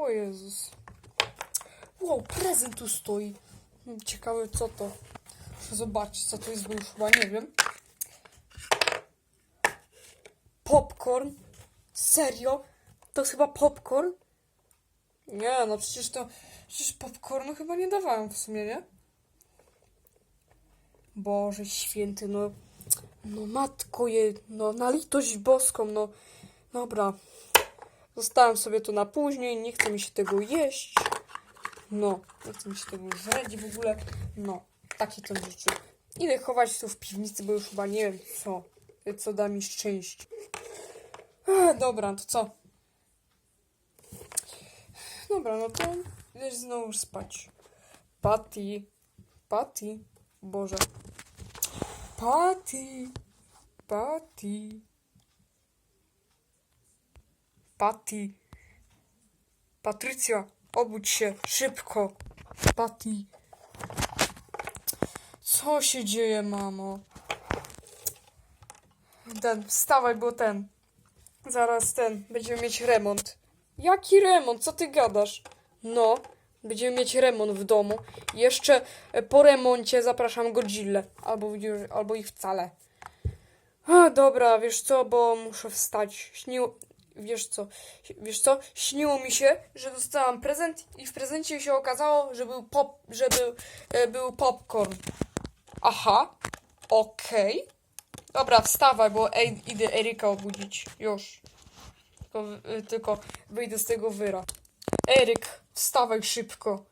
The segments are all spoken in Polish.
O Jezus. Wow, prezent tu stoi. Ciekawe co to. Muszę zobaczyć co to jest, bo już chyba nie wiem. Popcorn? Serio? To jest chyba popcorn? Nie, no przecież to... Przecież popcornu chyba nie dawałem w sumie, nie? Boże święty, no... No matko je... No na litość boską, no... Dobra. Zostałem sobie to na później, nie chce mi się tego jeść. No, nie chce mi się tego żreć w ogóle. No, taki to rzeczy. Idę chować to w piwnicy, bo już chyba nie wiem co. Co da mi szczęście. Ech, dobra, to co? Dobra, no to idę znowu spać. Patty. Patty. Boże. Patty. Patty. Patty. Patrycja, obudź się, szybko. Patty. Co się dzieje, mamo? Ten, wstawaj, bo ten. Zaraz ten, będziemy mieć remont. Jaki remont? Co ty gadasz? No, będziemy mieć remont w domu. Jeszcze e, po remoncie zapraszam Godzillę. Albo, albo i wcale. A, dobra, wiesz co, bo muszę wstać. Śniło... Wiesz co, wiesz co, śniło mi się, że dostałam prezent i w prezencie się okazało, że był pop, że był, e, był popcorn. Aha, okej. Dobra, wstawaj, bo ej, idę Eryka obudzić. Już. Tylko, y, tylko wyjdę z tego wyra. Eryk, wstawaj szybko.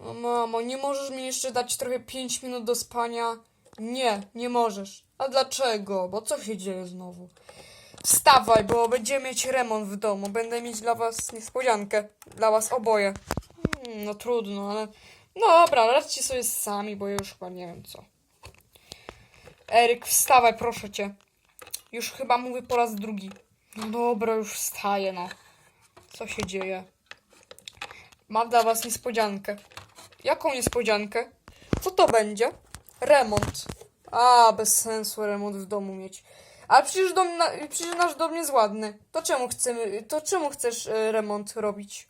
O, mamo, nie możesz mi jeszcze dać trochę 5 minut do spania? Nie, nie możesz. A dlaczego? Bo co się dzieje znowu? Wstawaj, bo będziemy mieć remont w domu. Będę mieć dla was niespodziankę. Dla was oboje. Hmm, No trudno, ale... No dobra, radźcie sobie sami, bo ja już chyba nie wiem co. Eryk, wstawaj, proszę cię. Już chyba mówię po raz drugi. No dobra, już wstaję, no. Co się dzieje? Mam dla was niespodziankę. Jaką niespodziankę? Co to będzie? Remont. A, bez sensu remont w domu mieć. Ale przecież, dom na, przecież nasz dom jest ładny. To czemu chcemy, to czemu chcesz e, remont robić?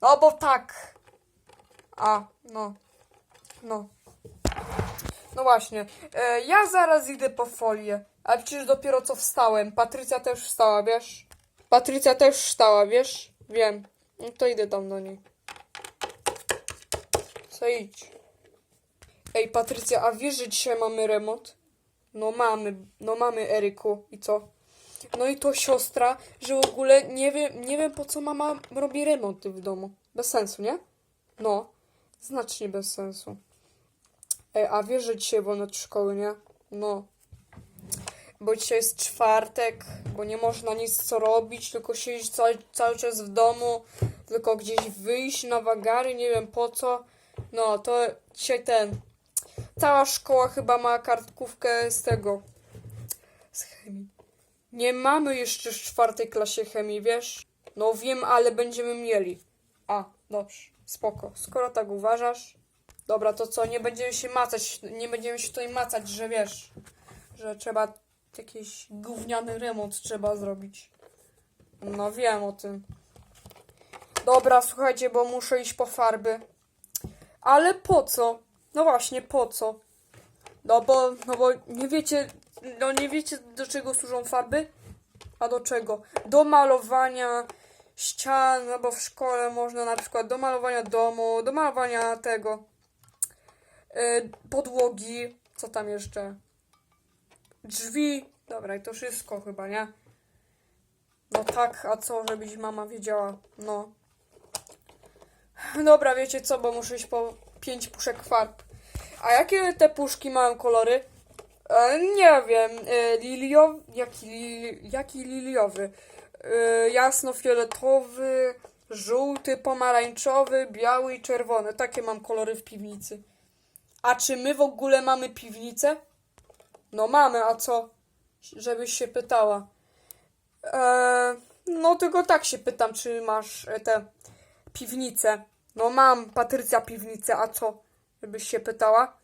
No bo tak. A, no. No. No właśnie. E, ja zaraz idę po folię. Ale przecież dopiero co wstałem. Patrycja też wstała, wiesz? Patrycja też wstała, wiesz? Wiem. No to idę tam do niej. Co idź? Ej, Patrycja, a wiesz, że dzisiaj mamy remont? No mamy, no mamy Eryku. I co? No i to siostra, że w ogóle nie wiem, nie wiem po co mama robi remonty w domu. Bez sensu, nie? No, znacznie bez sensu. Ej, a wiesz, że dzisiaj wolno od szkoły, nie? No. Bo dzisiaj jest czwartek, bo nie można nic co robić, tylko siedzieć cały, cały czas w domu, tylko gdzieś wyjść na wagary, nie wiem po co. No, to dzisiaj ten. Cała szkoła chyba ma kartkówkę z tego. Z chemii. Nie mamy jeszcze w czwartej klasie chemii, wiesz? No wiem, ale będziemy mieli. A, dobrze, spoko. Skoro tak uważasz, Dobra, to co? Nie będziemy się macać, nie będziemy się tutaj macać, że wiesz, że trzeba jakiś gówniany remont trzeba zrobić. No wiem o tym. Dobra, słuchajcie, bo muszę iść po farby. Ale po co? No właśnie, po co? No bo, no bo nie wiecie, no nie wiecie do czego służą farby? A do czego? Do malowania ścian, no bo w szkole można na przykład do malowania domu, do malowania tego y, podłogi, co tam jeszcze? Drzwi. Dobra, i to wszystko chyba, nie? No tak, a co, żebyś mama wiedziała? No. Dobra, wiecie co, bo muszę iść po pięć puszek farb. A jakie te puszki mają kolory? E, nie wiem. E, liliowy. Jaki, li, jaki liliowy? E, jasno-fioletowy, żółty, pomarańczowy, biały i czerwony. Takie mam kolory w piwnicy. A czy my w ogóle mamy piwnicę? No mamy, a co? Żebyś się pytała. Eee, no tylko tak się pytam, czy masz e, te piwnice. No mam, Patrycja piwnicę, a co? Żebyś się pytała.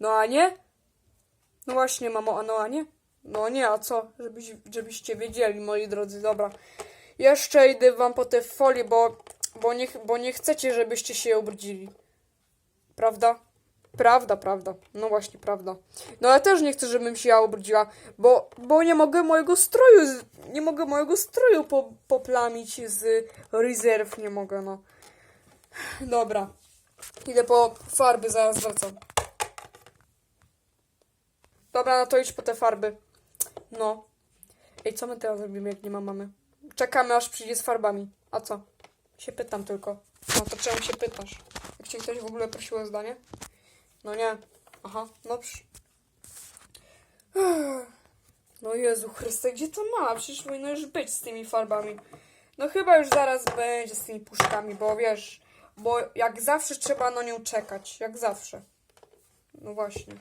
No a nie? No właśnie, mamo, a no a nie? No nie, a co? Żebyś, żebyście wiedzieli, moi drodzy, dobra. jeszcze idę wam po te folie, bo, bo, nie, bo nie chcecie, żebyście się ubrudzili. Prawda? Prawda, prawda. No właśnie, prawda. No ja też nie chcę, żebym się ja ubrudziła, bo, bo nie mogę mojego stroju, nie mogę mojego stroju po, poplamić z rezerw, nie mogę, no. Dobra. Idę po farby, zaraz wracam. Dobra, no to idź po te farby. No. Ej, co my teraz robimy, jak nie ma mamy? Czekamy, aż przyjdzie z farbami. A co? Się pytam tylko. No to czemu się pytasz? Jak cię ktoś w ogóle prosił o zdanie? No nie. Aha, dobrze. Ech. No Jezu Chryste, gdzie to ma? Przecież powinno już być z tymi farbami. No chyba już zaraz będzie z tymi puszkami, bo wiesz, bo jak zawsze trzeba na nią czekać. Jak zawsze. No właśnie.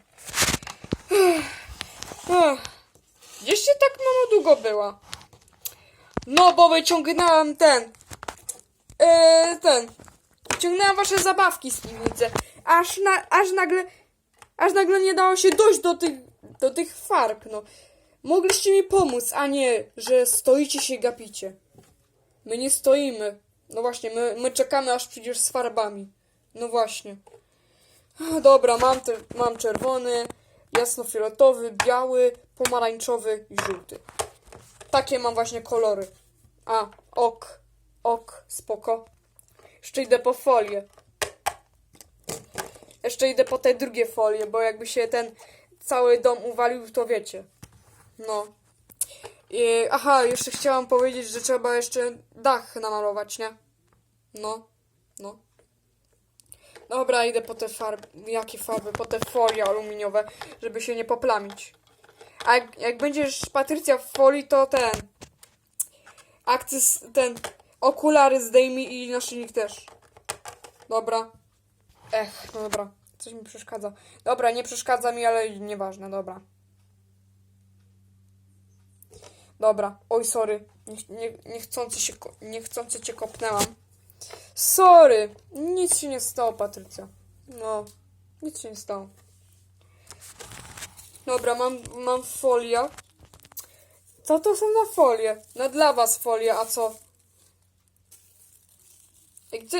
Gdzieś się tak mamo długo była? No, bo wyciągnęłam ten. Yy, ten. Wyciągnęłam wasze zabawki z piwnicy. Aż, na, aż nagle. Aż nagle nie dało się dojść do tych, do tych farb, no. Mogliście mi pomóc, a nie, że stoicie się gapicie. My nie stoimy. No właśnie, my, my czekamy, aż przyjdziesz z farbami. No właśnie. Dobra, mam, te, mam czerwony, jasnofioletowy, biały, pomarańczowy i żółty. Takie mam właśnie kolory. A, ok, ok, spoko. Jeszcze idę po folię. Jeszcze idę po te drugie folie, bo jakby się ten cały dom uwalił, to wiecie. No. I, aha, jeszcze chciałam powiedzieć, że trzeba jeszcze dach namalować, nie? No, no. Dobra, idę po te farby. Jakie farby? Po te folie aluminiowe, żeby się nie poplamić. A jak, jak będziesz Patrycja w folii, to ten. Akces, ten. Okulary zdejmij i naszyjnik też. Dobra. Ech, no dobra. Coś mi przeszkadza. Dobra, nie przeszkadza mi, ale nieważne, dobra. Dobra. Oj, sorry. Nie, nie, niechcący się, niechcący cię kopnęłam. Sorry. Nic się nie stało, Patrycja. No. Nic się nie stało. Dobra, mam, mam folia. Co to są za folie? No dla was folia, a co?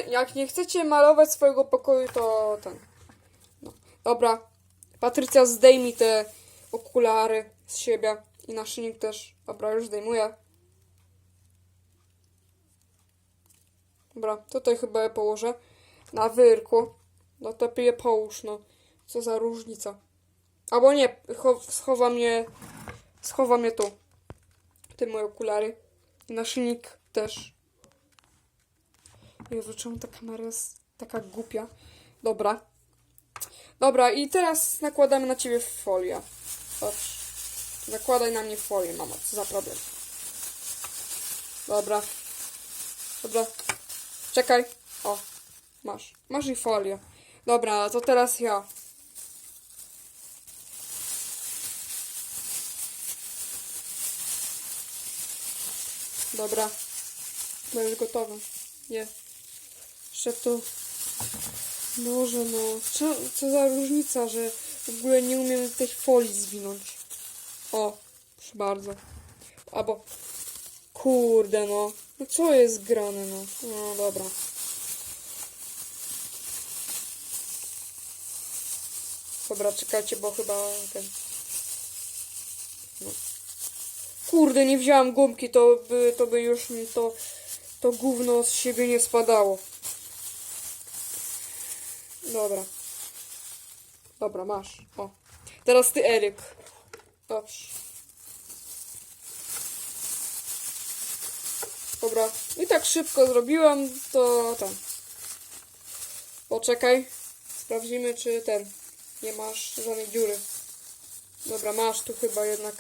Jak nie chcecie malować swojego pokoju, to ten. No. Dobra. Patrycja, zdejmij te okulary z siebie. I naszyjnik też. Dobra, już zdejmuję. Dobra, tutaj chyba je położę. Na wyrku. No to je połóż, no. Co za różnica. Albo nie, cho- schowam je, schowam je tu. Te moje okulary. I naszyjnik też. Jezu, czemu ta kamera jest taka głupia? Dobra. Dobra, i teraz nakładamy na ciebie folię. Patrz. Zakładaj na mnie folię, mama, co za problem. Dobra. Dobra. Czekaj. O, masz. Masz i folię. Dobra, to teraz ja. Dobra. Bo już gotowe. Nie. Jeszcze tu. Może no. Co, co za różnica, że w ogóle nie umiem tej folii zwinąć. O, proszę bardzo. Albo. Kurde no. No co jest grane no. No dobra. Dobra, czekajcie, bo chyba ten. No. Kurde, nie wziąłem gumki, to by, to by już mi to, to gówno z siebie nie spadało. Dobra. Dobra, masz. O. Teraz ty, Eryk. Dobrze. Dobra. I tak szybko zrobiłam, to tam. Poczekaj. Sprawdzimy, czy ten. Nie masz żadnej dziury. Dobra, masz tu chyba jednak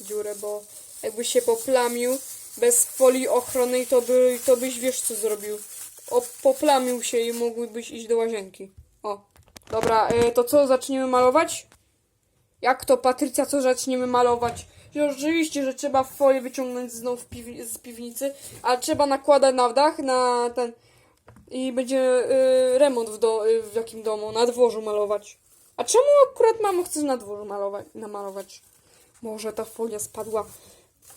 dziurę, bo jakby się poplamił bez folii ochronnej, to, by, to byś wiesz co zrobił. O, poplamił się i mógłbyś iść do łazienki. O, dobra, e, to co, zaczniemy malować? Jak to, Patrycja, co zaczniemy malować? Że Oczywiście, że trzeba folię wyciągnąć znów z piwnicy, ale trzeba nakładać na dach, na ten... I będzie y, remont w, do, y, w jakim domu? Na dworzu malować. A czemu akurat mamo chcesz na dworzu malować, namalować? Może ta folia spadła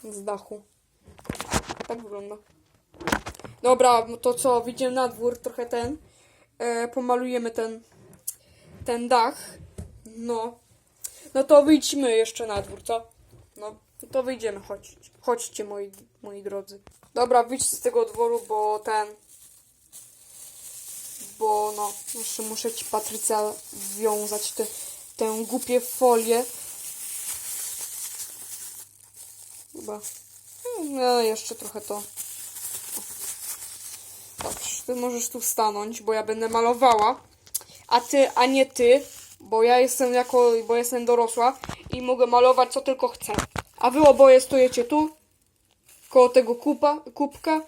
z dachu. Tak wygląda. Dobra, to co, wyjdziemy na dwór, trochę ten, e, pomalujemy ten, ten dach, no. No to wyjdźmy jeszcze na dwór, co? No, to wyjdziemy, chodź, chodźcie moi, moi drodzy. Dobra, wyjdźcie z tego dworu, bo ten, bo no, jeszcze muszę ci Patrycja wiązać te, tę głupię folię. Chyba. No, jeszcze trochę to. Dobrze, ty możesz tu stanąć, bo ja będę malowała. A ty, a nie ty, bo ja jestem jako, bo jestem dorosła i mogę malować co tylko chcę. A wy oboje stojecie tu, koło tego kupa, kubka.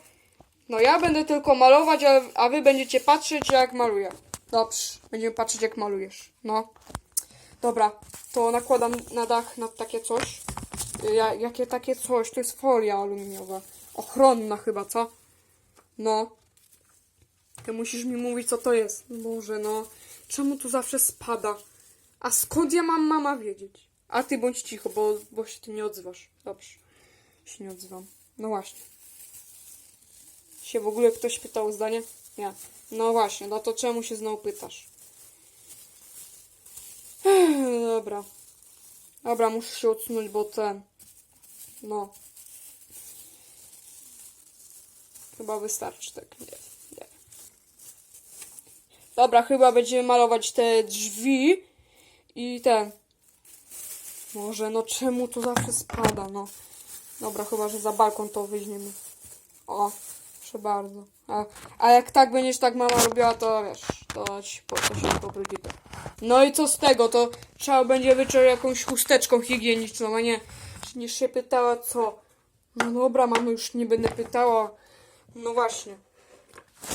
No ja będę tylko malować, a, a wy będziecie patrzeć jak maluję. Dobrze, będziemy patrzeć jak malujesz. No. Dobra, to nakładam na dach na takie coś. Ja, jakie takie coś? To jest folia aluminiowa. Ochronna chyba, co? No. Ty musisz mi mówić, co to jest. Boże, no. Czemu tu zawsze spada? A skąd ja mam mama wiedzieć? A ty bądź cicho, bo, bo się ty nie odzywasz. Dobrze. Się nie odzywam. No właśnie. Się w ogóle ktoś pytał o zdanie? Nie. No właśnie, no to czemu się znowu pytasz? Ech, Dobra. Dobra, muszę się odsunąć, bo ten... No. Chyba wystarczy tak, nie. Dobra, chyba będziemy malować te drzwi i ten. Może, no czemu to zawsze spada, no. Dobra, chyba, że za balkon to weźmiemy. O, proszę bardzo. A, a jak tak będziesz tak mama robiła, to wiesz, to, ci, po, to się pobrudzi to. No i co z tego, to trzeba będzie wyczuć jakąś chusteczką higieniczną, a nie, nie się pytała co. No dobra, mamo, już nie będę pytała. No właśnie.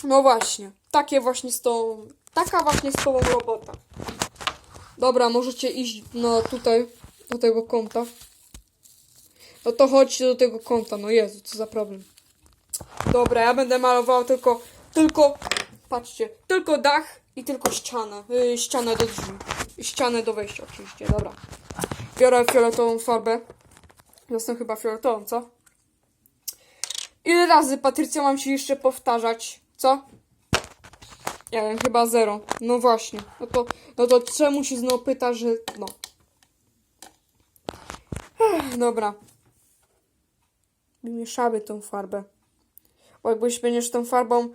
No właśnie. Takie właśnie z tą, taka właśnie z tobą robota. Dobra, możecie iść no tutaj, do tego kąta. No to chodźcie do tego kąta, no Jezu, co za problem. Dobra, ja będę malował tylko, tylko, patrzcie, tylko dach i tylko ścianę, yy, ścianę do drzwi. I ścianę do wejścia oczywiście, dobra. Biorę fioletową farbę. Jestem chyba fioletową, co? Ile razy, Patrycja, mam się jeszcze powtarzać? Co? Wiem, chyba zero. No właśnie. No to, no to czemu się znowu pyta, że no. Ech, dobra. Wymieszamy tą farbę. Bo jakbyś będziesz tą farbą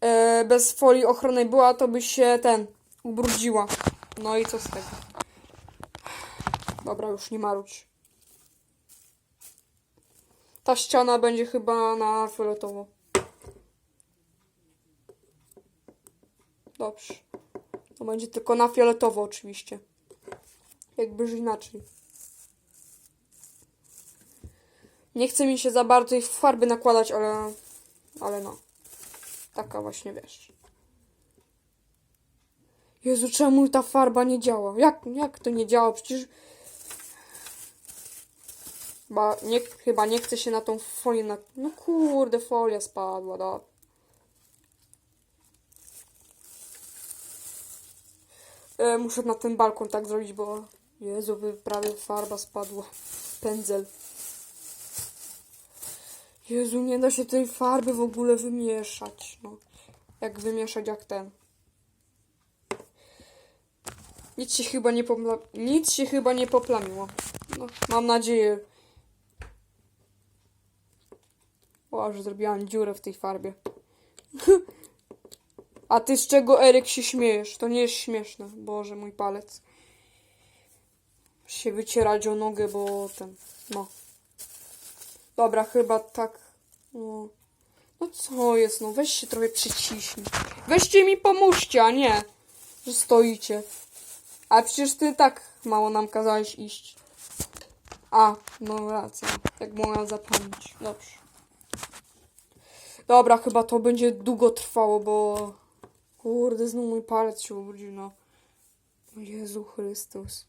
e, bez folii ochronnej była, to byś się ten ubrudziła. No i co z tego? Dobra, już nie marudź. Ta ściana będzie chyba na fioletowo. Dobrze. To będzie tylko na fioletowo oczywiście. Jakbyż inaczej. Nie chce mi się za bardzo tej farby nakładać, ale... Ale no. Taka właśnie, wiesz. Jezu, czemu ta farba nie działa? Jak, jak to nie działa? Przecież... Chyba nie, chyba nie chce się na tą folię na... No kurde, folia spadła, dobra. E, muszę na ten balkon tak zrobić, bo... Jezu, prawie farba spadła. Pędzel. Jezu, nie da się tej farby w ogóle wymieszać. No. Jak wymieszać jak ten. Nic się chyba nie popla... Nic się chyba nie poplamiło. No, mam nadzieję. O, że zrobiłam dziurę w tej farbie. A ty z czego, Eryk, się śmiejesz? To nie jest śmieszne. Boże, mój palec. Się wycierać o nogę, bo ten... No. Dobra, chyba tak. No. No co jest, no weź się trochę przyciśnij. Weźcie mi pomóżcie, a nie, że stoicie. A przecież ty tak mało nam kazałeś iść. A, no racja. Jak mogłam zapomnieć. Dobrze. Dobra, chyba to będzie długo trwało, bo... Kurde, znów mój palec się ubrudził, no. Jezu Chrystus.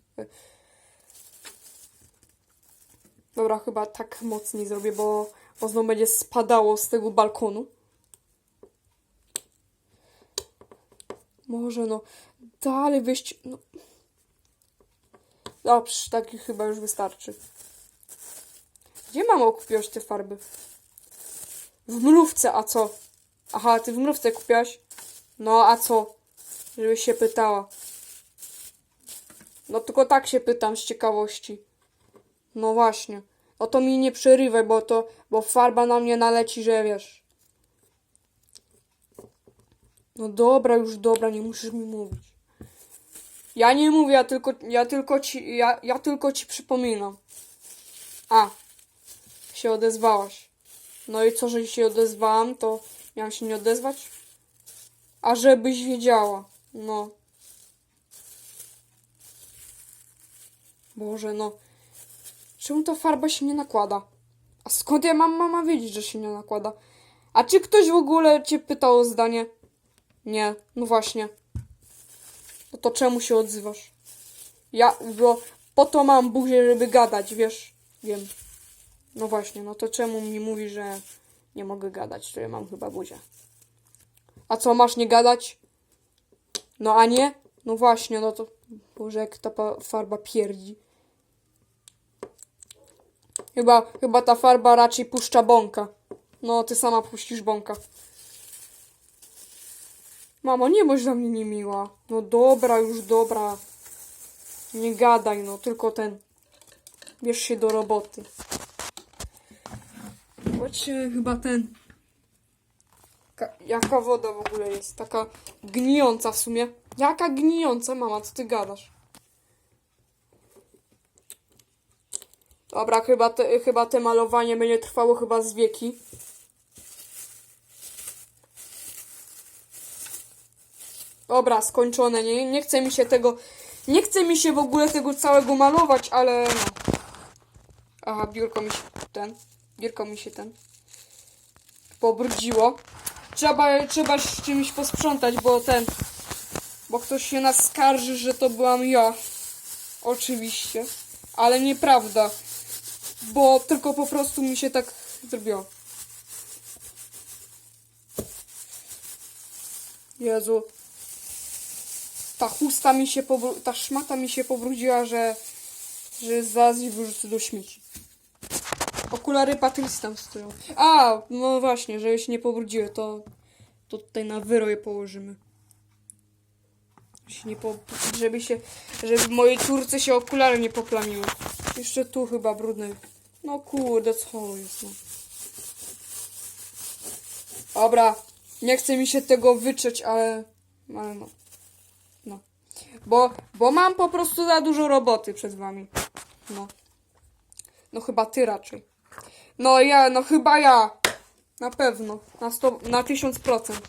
Dobra, chyba tak mocniej zrobię, bo, bo znowu będzie spadało z tego balkonu. Może no, dalej wyjść. No. Dobrze, chyba już wystarczy. Gdzie mamo kupiłaś te farby? W mrówce, a co? Aha, ty w mrówce kupiłaś? No, a co? Żebyś się pytała. No tylko tak się pytam z ciekawości. No właśnie. O to mi nie przerywaj, bo to, bo farba na mnie naleci, że wiesz. No dobra, już dobra, nie musisz mi mówić. Ja nie mówię, ja tylko, ja tylko ci, ja, ja tylko ci przypominam. A, się odezwałaś. No i co, że się odezwałam, to miałam się nie odezwać? A żebyś wiedziała. No. Boże, no. Czemu ta farba się nie nakłada? A skąd ja mam mama wiedzieć, że się nie nakłada? A czy ktoś w ogóle cię pytał o zdanie? Nie, no właśnie. No to czemu się odzywasz? Ja, bo po to mam buzię, żeby gadać, wiesz? Wiem. No właśnie, no to czemu mi mówi, że nie mogę gadać, to ja mam chyba buzię. A co, masz nie gadać? No a nie? No właśnie, no to... Boże, jak ta farba pierdzi. Chyba, chyba ta farba raczej puszcza bąka. No, ty sama puścisz bąka. Mamo, nie bądź dla mnie niemiła. No dobra, już dobra. Nie gadaj, no, tylko ten. Bierz się do roboty. Chodźcie, chyba ten. Ka- jaka woda w ogóle jest? Taka gnijąca w sumie. Jaka gnijąca, mama, co ty gadasz? Dobra, chyba te, chyba te malowanie będzie trwało chyba z wieki. Dobra, skończone. Nie, nie chce mi się tego. Nie chce mi się w ogóle tego całego malować, ale no. Aha, biurko mi się ten. Biurko mi się ten. Pobrudziło. Trzeba, trzeba z czymś posprzątać, bo ten. Bo ktoś się nas skarży, że to byłam ja. Oczywiście. Ale nieprawda. Bo tylko po prostu mi się tak zrobiło. Jezu. Ta chusta mi się ta szmata mi się pobrudziła, że że zaraz wyrzucę do śmieci. Okulary Patrycji tam stoją. A, no właśnie, żeby się nie pobrudziły, to, to tutaj na wyro je położymy. Się nie po, żeby się, żeby mojej córce się okulary nie poplamiły. Jeszcze tu chyba brudny. No kurde, co jest no. Dobra, nie chce mi się tego wyczeć, ale, ale no. No. Bo, bo mam po prostu za dużo roboty przed wami. No. No chyba ty raczej. No ja, no chyba ja. Na pewno. Na, sto, na tysiąc procent.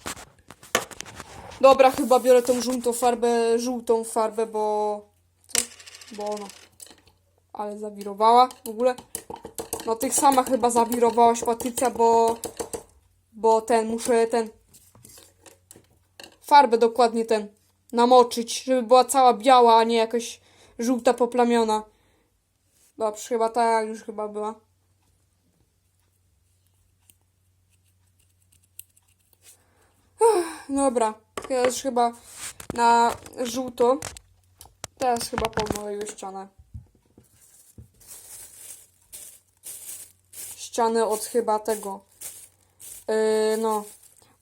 Dobra, chyba biorę tą żółtą farbę, żółtą farbę, bo... Co? Bo no. Ale zawirowała w ogóle. No tych sama chyba zawirowałaś Patrycja, bo... Bo ten, muszę ten... Farbę dokładnie ten namoczyć, żeby była cała biała, a nie jakaś żółta poplamiona. Dobrze, chyba tak już chyba była. Dobra, teraz chyba na żółto. Teraz chyba pomyję ścianę. Ścianę od chyba tego. Yy, no.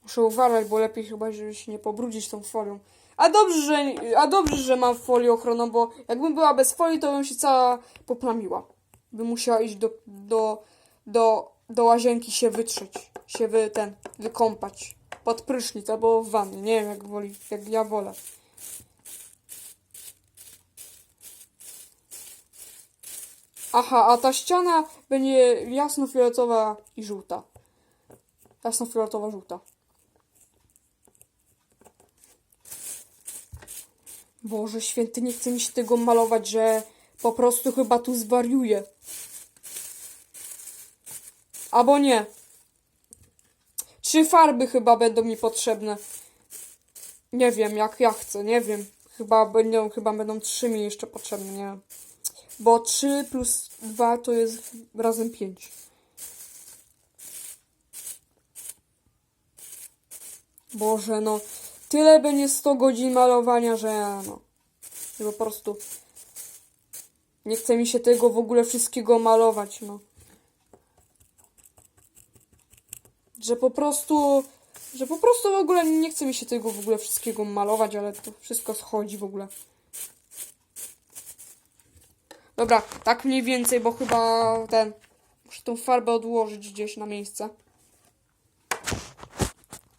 Muszę uważać, bo lepiej chyba, żeby się nie pobrudzić tą folią. A dobrze, że, a dobrze, że mam folię ochronną, bo jakbym była bez folii, to bym się cała poplamiła. Bym musiała iść do, do, do, do łazienki się wytrzeć. Się wy, ten, wykąpać. Pod prysznic albo w wannie. Nie wiem, jak woli, jak ja wolę. Aha, a ta ściana będzie jasno-fioletowa i żółta. Jasno-fioletowa, żółta. Boże święty, nie chce mi się tego malować, że po prostu chyba tu zwariuję. Albo nie. Trzy farby chyba będą mi potrzebne. Nie wiem, jak ja chcę, nie wiem. Chyba będą, chyba będą trzy mi jeszcze potrzebne, nie. Bo 3 plus 2 to jest razem 5. Boże, no. Tyle będzie 100 godzin malowania, że no. po prostu. Nie chce mi się tego w ogóle wszystkiego malować, no. Że po prostu Że po prostu w ogóle nie chce mi się tego w ogóle wszystkiego malować, ale to wszystko schodzi w ogóle. Dobra, tak mniej więcej, bo chyba ten. Muszę tą farbę odłożyć gdzieś na miejsce.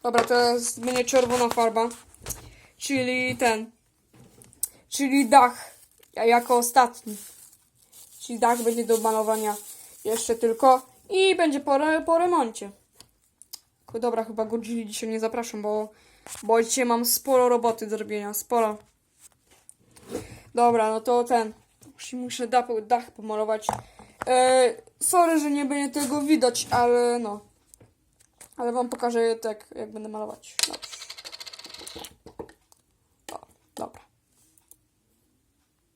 Dobra, teraz będzie czerwona farba. Czyli ten. Czyli dach. Ja jako ostatni. Czyli dach będzie do malowania jeszcze tylko. I będzie po, po remoncie. Dobra, chyba Godzilli dzisiaj nie zapraszam, bo, bo dzisiaj mam sporo roboty do robienia. Sporo. Dobra, no to ten. Muszę, dach, dach pomalować. E, sorry, że nie będzie tego widać, ale no. Ale wam pokażę tak, jak będę malować. O, dobra.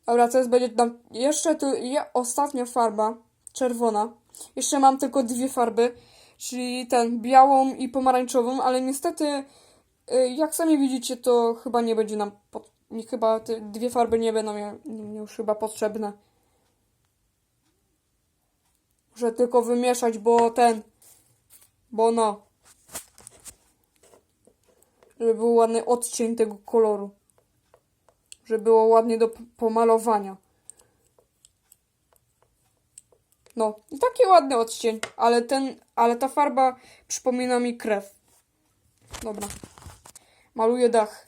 Dobra, jest będzie tam jeszcze tu je, ostatnia farba, czerwona. Jeszcze mam tylko dwie farby, czyli ten białą i pomarańczową, ale niestety y, jak sami widzicie, to chyba nie będzie nam nie, chyba te dwie farby nie będą już chyba potrzebne. Muszę tylko wymieszać, bo ten bo no żeby był ładny odcień tego koloru żeby było ładnie do pomalowania. No, i taki ładny odcień, ale ten, ale ta farba przypomina mi krew. Dobra. Maluję dach.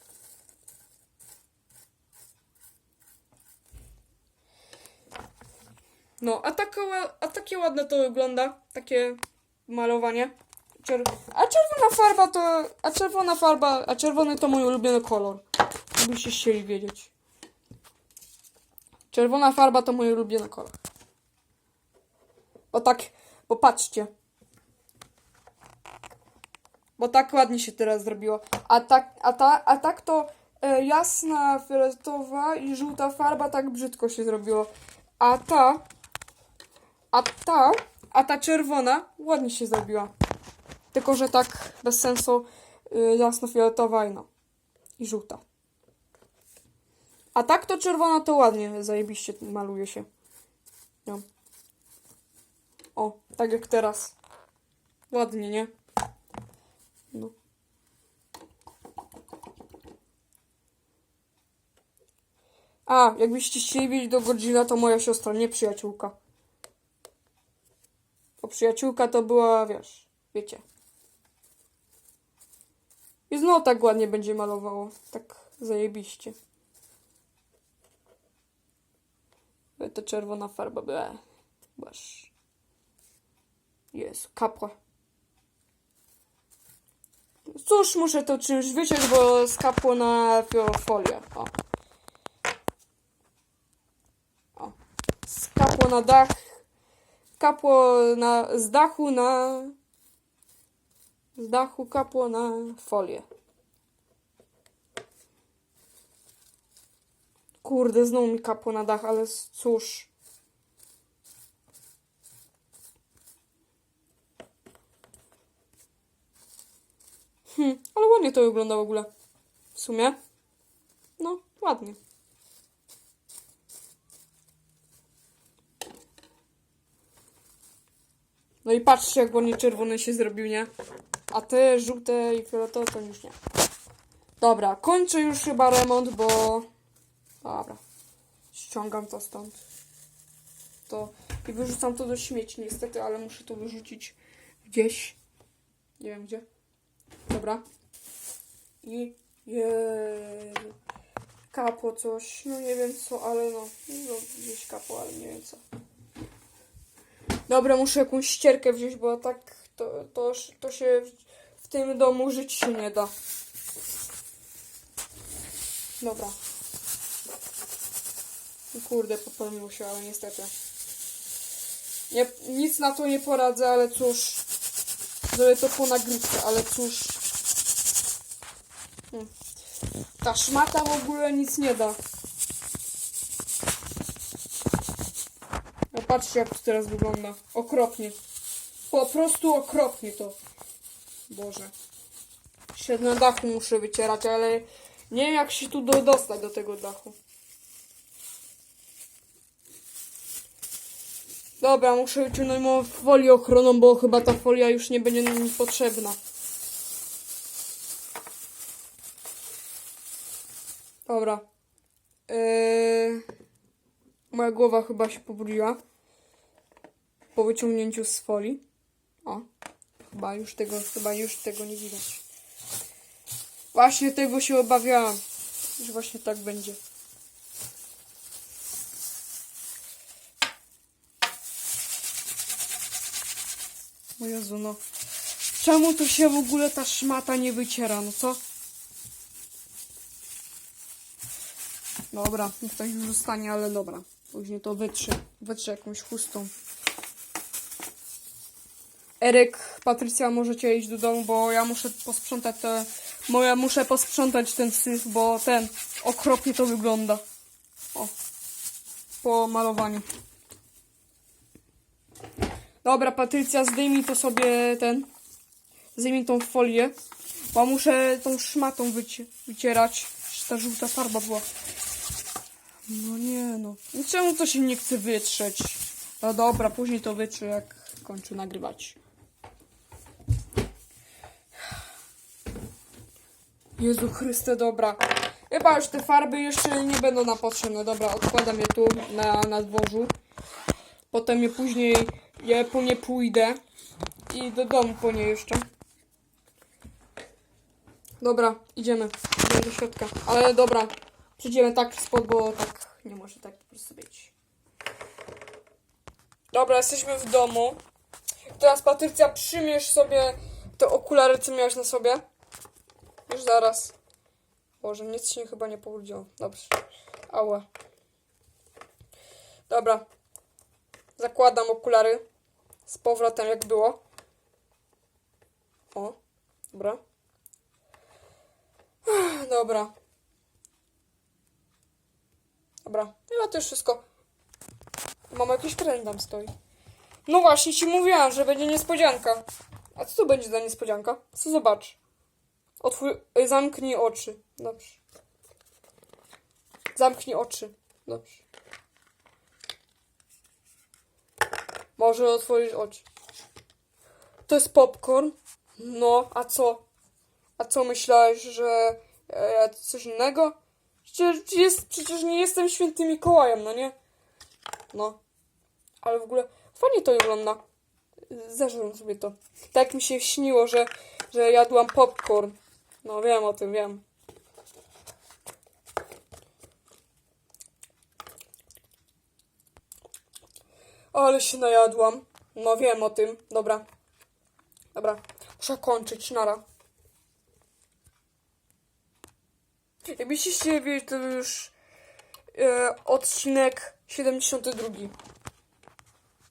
No, a, taka, a takie ładne to wygląda, takie malowanie. Czer a czerwona farba to, a czerwona farba, a czerwony to mój ulubiony kolor. Gdybyście chcieli wiedzieć. Czerwona farba to mój ulubiony kolor. Bo tak, bo patrzcie. Bo tak ładnie się teraz zrobiło. A tak, a ta, a tak to e, jasna, fioletowa i żółta farba tak brzydko się zrobiło. A ta, a ta, a ta czerwona ładnie się zrobiła. Tylko, że tak bez sensu y, jasno-fioletowa i no. I żółta. A tak to czerwona to ładnie, zajebiście maluje się. No. O, tak jak teraz. Ładnie, nie? No. A, jakbyście chcieli wiedzieć do Godzilla, to moja siostra, nie przyjaciółka. Bo przyjaciółka to była, wiesz, wiecie. I znowu tak ładnie będzie malowało. Tak zajebiście. To czerwona farba była. Basz. Jest, kapła. Cóż, muszę to czymś wyciąć, bo skapło na folię. O. o. Skapło na dach. Kapło na, z dachu na... Z dachu kapło na folię. Kurde, znowu mi kapło na dach, ale cóż. Hm, ale ładnie to wygląda w ogóle. W sumie. No, ładnie. No i patrzcie, jak ładnie czerwony się zrobił, nie? A te żółte i fioletowe to już nie. Dobra, kończę już chyba remont, bo... Dobra. Ściągam to stąd. To... I wyrzucam to do śmieci niestety, ale muszę to wyrzucić gdzieś. Nie wiem gdzie. Dobra. I... Jezu. Kapło coś. No nie wiem co, ale no... no gdzieś kapło, ale nie wiem co. Dobra, muszę jakąś ścierkę wziąć, bo tak to, to, to się w, tym domu żyć się nie da. Dobra. Kurde, popełniło się, ale niestety. Nie, nic na to nie poradzę, ale cóż. Zrobię to po nagrywce, ale cóż. Hmm. Ta szmata w ogóle nic nie da. No patrzcie jak to teraz wygląda. Okropnie. Po prostu okropnie to. Boże. Się na dachu muszę wycierać, ale nie wiem jak się tu do, dostać do tego dachu. Dobra, muszę uciągnąć moją folię ochronną, bo chyba ta folia już nie będzie mi potrzebna. Dobra. Eee, moja głowa chyba się pobudziła po wyciągnięciu z folii. O, chyba już tego, chyba już tego nie widać. Właśnie tego się obawiałam, że właśnie tak będzie. O Jezu, no. Czemu tu się w ogóle ta szmata nie wyciera, no co? Dobra, niech to już zostanie, ale dobra. Później to wytrze. Wytrze jakąś chustą. Eryk, Patrycja, możecie iść do domu, bo ja muszę posprzątać te... Bo ja muszę posprzątać ten syf, bo ten... Okropnie to wygląda. O. Po malowaniu. Dobra, Patrycja, zdejmij to sobie ten... Zdejmij tą folię, bo muszę tą szmatą wyci wycierać. Ta żółta farba była. No nie no. No Czemu to się nie chce wytrzeć? No dobra, później to wytrze, jak kończę nagrywać. Jezu Chryste, dobra. Chyba już te farby jeszcze nie będą nam potrzebne. Dobra, odkładam je tu na, na dworzu. Potem je później, je po nie pójdę. I do domu po nie jeszcze. Dobra, idziemy. Idziemy do środka. Ale dobra, przyjdziemy tak spod, bo tak nie może tak po prostu być. Dobra, jesteśmy w domu. Teraz Patrycja, przymierz sobie te okulary, co miałaś na sobie. Już zaraz. Boże, nic się chyba nie powróciło. Dobrze. Ała. Dobra. Zakładam okulary. Z powrotem jak było. O. Dobra. Dobra. Dobra. Chyba to już wszystko. Mama jakiś tren tam stoi. No właśnie ci mówiłam, że będzie niespodzianka. A co to będzie za niespodzianka? Co zobacz? Otwór... Zamknij oczy. Dobrze. Zamknij oczy. Dobrze. Może otworzyć oczy. To jest popcorn? No, a co? A co myślałeś, że e, coś innego? Przecież, jest, przecież nie jestem świętym Mikołajem, no nie? No. Ale w ogóle fajnie to wygląda. Zażrę sobie to. Tak mi się śniło, że, że jadłam popcorn. No wiem o tym, wiem. Ale się najadłam. No wiem o tym. Dobra. Dobra. Muszę kończyć. Nara. Jakbyście chcieli wiedzieć, to już e, odcinek 72.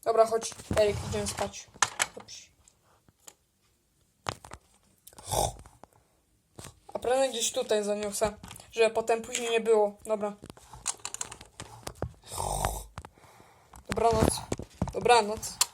Dobra, chodź. Erik, idziemy spać. Dobrze. A prędzej gdzieś tutaj zaniosę, żeby potem później nie było. Dobra. Dobranoc. Dobranoc.